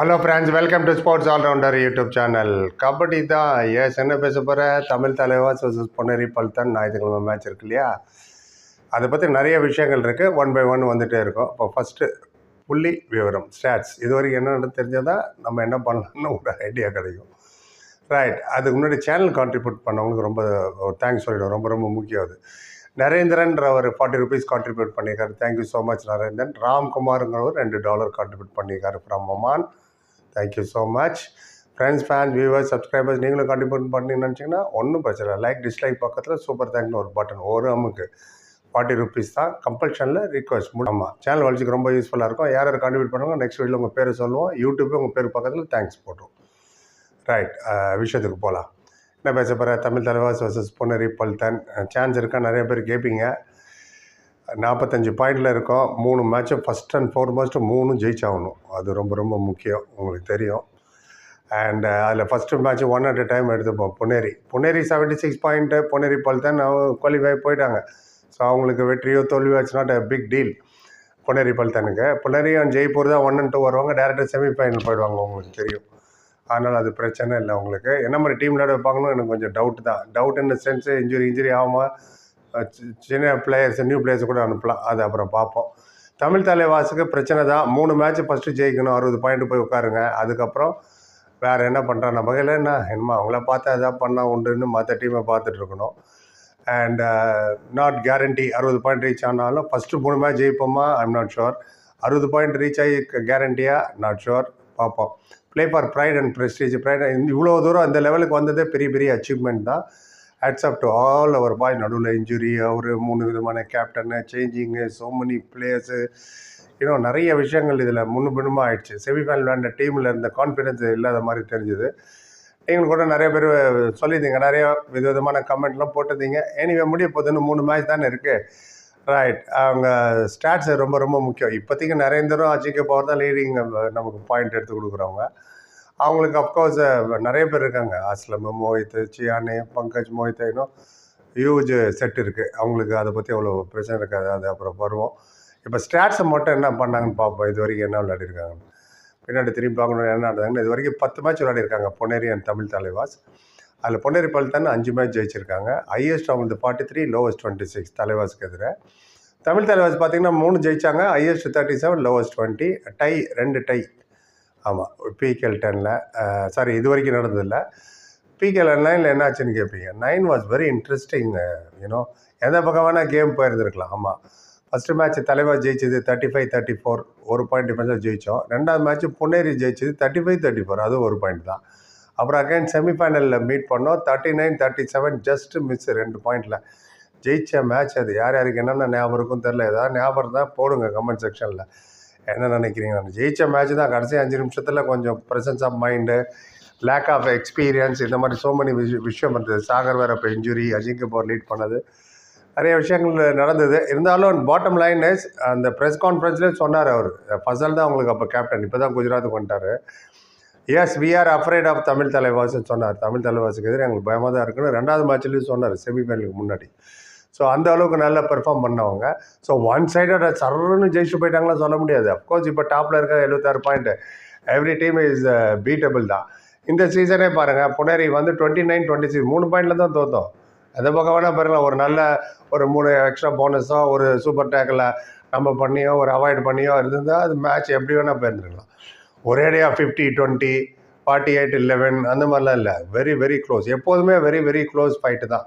Hello friends welcome to sports allrounder YouTube channel kabaddi தான். ஏஸ் என்ன பேச போகிற தமிழ் தலைவாஸ் வர்சஸ் பொன்னேரி பல்தான் ஞாயிற்றுக்கிழமை மேட்ச் இருக்கு இல்லையா? அதை பற்றி நிறைய விஷயங்கள் இருக்குது ஒன் பை ஒன் வந்துகிட்டே இருக்கும். இப்போ ஃபஸ்ட்டு புள்ளி விவரம் ஸ்டாட்ஸ் இது வரைக்கும் என்னென்னு தெரிஞ்சதா? நம்ம என்ன பண்ணலாம்னு ஒரு ஐடியா கிடைக்கும். ரைட் அதுக்கு முன்னாடி சேனல் கான்ட்ரிபியூட் பண்ணவங்களுக்கு ரொம்ப தேங்க்ஸ் சொல்லிடும் ரொம்ப ரொம்ப முக்கியம் அது. நரேந்திரன்ற ஒரு ஃபார்ட்டி ருபீஸ் கான்ட்ரிபியூட் பண்ணியிருக்காரு. Thank you so much Narendran. ராம்குமாருங்கிறவர் ரெண்டு டாலர் கான்ட்ரிபியூட் பண்ணியிருக்காரு from Oman thank you so much friends fans viewers subscribers நீங்களும் கான்ட்ரிபியூட் பண்ணீங்கன்னு நினச்சிங்கன்னா ஒன்றும் பிரச்சனை இல்லை. லைக் டிஸ்லைக் பக்கத்தில் சூப்பர் தேங்க்னு ஒரு பட்டன் ஒரு அமுக்கு. ஃபார்ட்டி ருபீஸ் தான் கம்பல்ஷனில் ரிக்வஸ்ட் ஆமாம் சேனல் வளர்ச்சிக்கு ரொம்ப யூஸ்ஃபுல்லாக இருக்கும். யார் யார் கான்ட்ரிபியூட் பண்ணுவாங்க நெக்ஸ்ட் வீடியோ உங்கள் பேர் சொல்லுவோம். யூடியூப்பே உங்கள் பேர் பக்கத்தில் தேங்க்ஸ் போட்டோம் ரைட் விஷயத்துக்கு போகலாம் என்ன பேச போகிற தமிழ் தலைவாஸ் வர்சஸ் பொன்னரி பல்தன். சான்ஸ் இருக்கா? நிறைய பேர் கேட்பீங்க நாற்பத்தஞ்சு பாயிண்டில் இருக்கோம். மூணு மேட்ச்சும் ஃபஸ்ட் அண்ட் ஃபோர்மோஸ்ட்டு மூணும் ஜெயிச்சாகணும். அது ரொம்ப ரொம்ப முக்கியம். உங்களுக்கு தெரியும். அண்ட் அதில் first match one at time எடுத்துப்போம். Puneri. Puneri seventy six point Puneri Paltan qualify போயிட்டாங்க. ஸோ அவங்களுக்கு வெற்றியோ தோல்வியோ it's not a big deal Puneri பல்தனுக்கு புனேரியும் ஜெய்ப்பூர் தான் ஒன் அண்ட் டூ வருவாங்க. டேரெக்டாக செமிஃபைனல் போயிடுவாங்க. உங்களுக்கு தெரியும். அதனால் அது பிரச்சனை இல்லை உங்களுக்கு. என்ன மாதிரி டீம் விளையாட வைப்பாங்கன்னு எனக்கு கொஞ்சம் டவுட் தான். டவுட் இந்த சென்ஸு இன்ஜுரி இன்ஜுரி ஆகாமல் சின்ன பிளேயர்ஸ் நியூ பிளேயர்ஸ் கூட அனுப்பலாம். அது அப்புறம் பார்ப்போம். தமிழ் தலைவாசுக்கு பிரச்சனை தான். மூணு மேட்ச் ஃபஸ்ட்டு ஜெயிக்கணும். அறுபது பாயிண்ட் போய் உட்காருங்க. அதுக்கப்புறம் வேறு என்ன பண்ணுறான் நம்ம கையில் என்ன? என்னமோ அவங்கள பார்த்தா எதாவது பண்ணால் உண்டுன்னு மற்ற டீமை பார்த்துட்ருக்கணும் அண்ட் நாட் கேரண்டி அறுபது பாயிண்ட் ரீச் ஆனாலும் ஃபஸ்ட்டு மூணு மேட்ச் ஜெயிப்போமா? ஐம் நாட் ஷுவர் அறுபது பாயிண்ட் ரீச் ஆகி கேரண்டியாக நாட் ஷுவர் பார்ப்போம். Play for pride and prestige pride இவ்வளோ தூரம் அந்த லெவலுக்கு வந்ததே பெரிய பெரிய அச்சீவ்மெண்ட் தான். Hats off to all our boy நடுவில் இன்ஜுரி அவர் மூணு விதமான captain changing so many players இன்னும் நிறைய விஷயங்கள் இதில் முன்னு பின்னுமா ஆயிடுச்சு. செமிஃபைனல் விளையாண்ட டீமில் இருந்த கான்ஃபிடென்ஸ் இல்லாத மாதிரி தெரிஞ்சுது. நீங்கள் கூட நிறைய பேர் சொல்லியிருந்தீங்க. நிறைய விதவிதமான கமெண்ட்லாம் போட்டிருந்தீங்க. எனிவே முடிய போதுன்னு மூணு மேட்ச் தானே இருக்குது ரைட் அவங்க ஸ்டாட்ஸ் ரொம்ப ரொம்ப முக்கியம். இப்போதைக்கு நரேந்திரம் அஜிக்க பவர் தான் லீடிங் நமக்கு பாயிண்ட் எடுத்து கொடுக்குறவங்க. அவங்களுக்கு அஃப்கோர்ஸ் நிறைய பேர் இருக்காங்க. அஸ்லம் மோஹித் சியானி பங்கஜ் மோஹித் இன்னும் ஹியூஜ் செட் இருக்குது அவங்களுக்கு அதை பற்றி அவ்வளோ பிரச்சனை இருக்காது. அது அப்புறம் வருவோம் இப்போ ஸ்டாட்ஸை மட்டும் என்ன பண்ணாங்கன்னு பார்ப்போம் இது வரைக்கும் என்ன விளையாடிருக்காங்க பின்னாடி திரும்பி பார்க்கணும் என்ன நடந்தாங்கன்னு இது வரைக்கும் பத்து மேட்ச் விளையாடிருக்காங்க பொன்னேரி அண்ட் தமிழ் தலைவாஸ். அதில் பொன்னேரி பல்தான் அஞ்சு மேட்ச் ஜெயிச்சிருக்காங்க. ஹையஸ்ட் அவங்களுக்கு forty three lowest twenty six தலைவாஸ்க்கு எதிராக தமிழ் தலைவாஸ் பார்த்திங்கன்னா மூணு ஜெயிச்சாங்க. Highest thirty seven lowest twenty tie ரெண்டு டை ஆமாம் பிகேஎல் டெனில் சாரி இது வரைக்கும் நடந்ததில்லை. பிகேஎல் நைனில் என்ன ஆச்சுன்னு கேட்பீங்க nine was very interesting you know எந்த பக்கம் வேணால் கேம் போயிருந்துருக்கலாம் ஆமாம் ஃபஸ்ட்டு மேட்ச் தலைவர் ஜெயிச்சது தேர்ட்டி ஃபைவ் தேர்ட்டி ஃபோர் ஒரு பாயிண்ட் டிஃபென்ஸாக ஜெயித்தோம் ரெண்டாவது மேட்ச் பொன்னேரி ஜெயிச்சது தேர்ட்டி ஃபைவ் தேர்ட்டி ஃபோர் அதுவும் ஒரு பாயிண்ட் தான். அப்புறம் அகைன் செமிஃபைனலில் மீட் பண்ணோம். Thirty nine thirty seven just miss ரெண்டு பாயிண்டில் ஜெயித்த மேட்ச் அது. யார் யாருக்கு என்னென்ன ஞாபகம் இருக்கும் தெரில ஏதாவது ஞாபகம் தான் போடுங்க கமெண்ட் செக்ஷனில் என்ன நினைக்கிறீங்க? நான் ஜெயிச்ச மேட்ச் தான் கடைசி அஞ்சு நிமிஷத்தில் கொஞ்சம் presence of mind lack of experience இந்த மாதிரி சோ மணி விஷயம் விஷயம் இருந்தது. சாகர் வேறு இப்போ இன்ஜுரி அஜிங்க போர் லீட் பண்ணது. நிறைய விஷயங்கள் நடந்தது. இருந்தாலும் பாட்டம் லைன் இஸ் அந்த ப்ரெஸ் கான்ஃபரன்ஸ்லேயே சொன்னார் அவர். ஃபசல் தான் அவங்களுக்கு அப்போ கேப்டன் இப்போ தான் குஜராத்துக்கு வந்துட்டார். Yes we are afraid of Tamil தலைவாசன் சொன்னார். தமிழ் தலைவாசுக்கு எதிராக எங்களுக்கு பயமாக தான் இருக்குன்னு ரெண்டாவது மேட்ச்லேயும் சொன்னார். செமிஃபைனலுக்கு முன்னாடி. ஸோ அந்த அளவுக்கு நல்லா பெர்ஃபார்ம் பண்ணவங்க. ஸோ ஒன் சைடோட சர்ன்னு ஜெயிச்சு போயிட்டாங்களா சொல்ல முடியாது. அஃப்கோர்ஸ் இப்போ டாப்பில் இருக்க எழுபத்தாறு point every team is beatable தான். இந்த சீசனே பாருங்கள் புனேரி வந்து டுவெண்ட்டி நைன் டுவெண்ட்டி சிக்ஸ் மூணு பாயிண்டில் தான் தோத்தோம். அந்த பக்கம் வேணால் பாருங்களேன் ஒரு நல்ல ஒரு மூணு எக்ஸ்ட்ரா போனஸோ ஒரு சூப்பர் டேக்கில் நம்ம பண்ணியோ ஒரு அவாய்ட் பண்ணியோ இருந்தால் அது மேட்ச் எப்படி வேணால் போயிருந்துருக்கலாம். ஒரேடியாக fifty twenty forty eight eleven அந்த மாதிரிலாம் இல்லை. வெரி வெரி க்ளோஸ் எப்போதுமே வெரி வெரி க்ளோஸ் ஃபைட்டு தான்.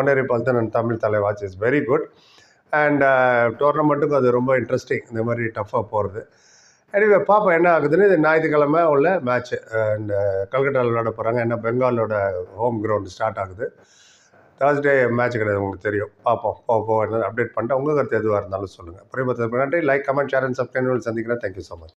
Puneri Paltan and Tamil Thalaivas is very good and டோர்னமெண்ட்டுக்கு அது ரொம்ப இன்ட்ரெஸ்டிங் இந்த மாதிரி டஃப்பாக போகிறது எனிவே பார்ப்போம் என்ன ஆகுதுன்னு. இது ஞாயிற்றுக்கிழமை உள்ள மேட்ச்சு அண்ட் uh, கல்கட்டாவில் விளையாட போகிறாங்க என்ன பெங்காலோட ஹோம் கிரவுண்ட் ஸ்டார்ட் ஆகுது. தேர்ஸ்டே மேட்ச் கிடையாது உங்களுக்கு தெரியும். பார்ப்போம் போக போக அப்டேட் பண்ணிட்டு உங்கள் கருத்து எதுவாக இருந்தாலும் சொல்லுங்கள் புரியுது? நன்றி. Like comment share and subscribe சந்திக்கிறேன். Thank you so much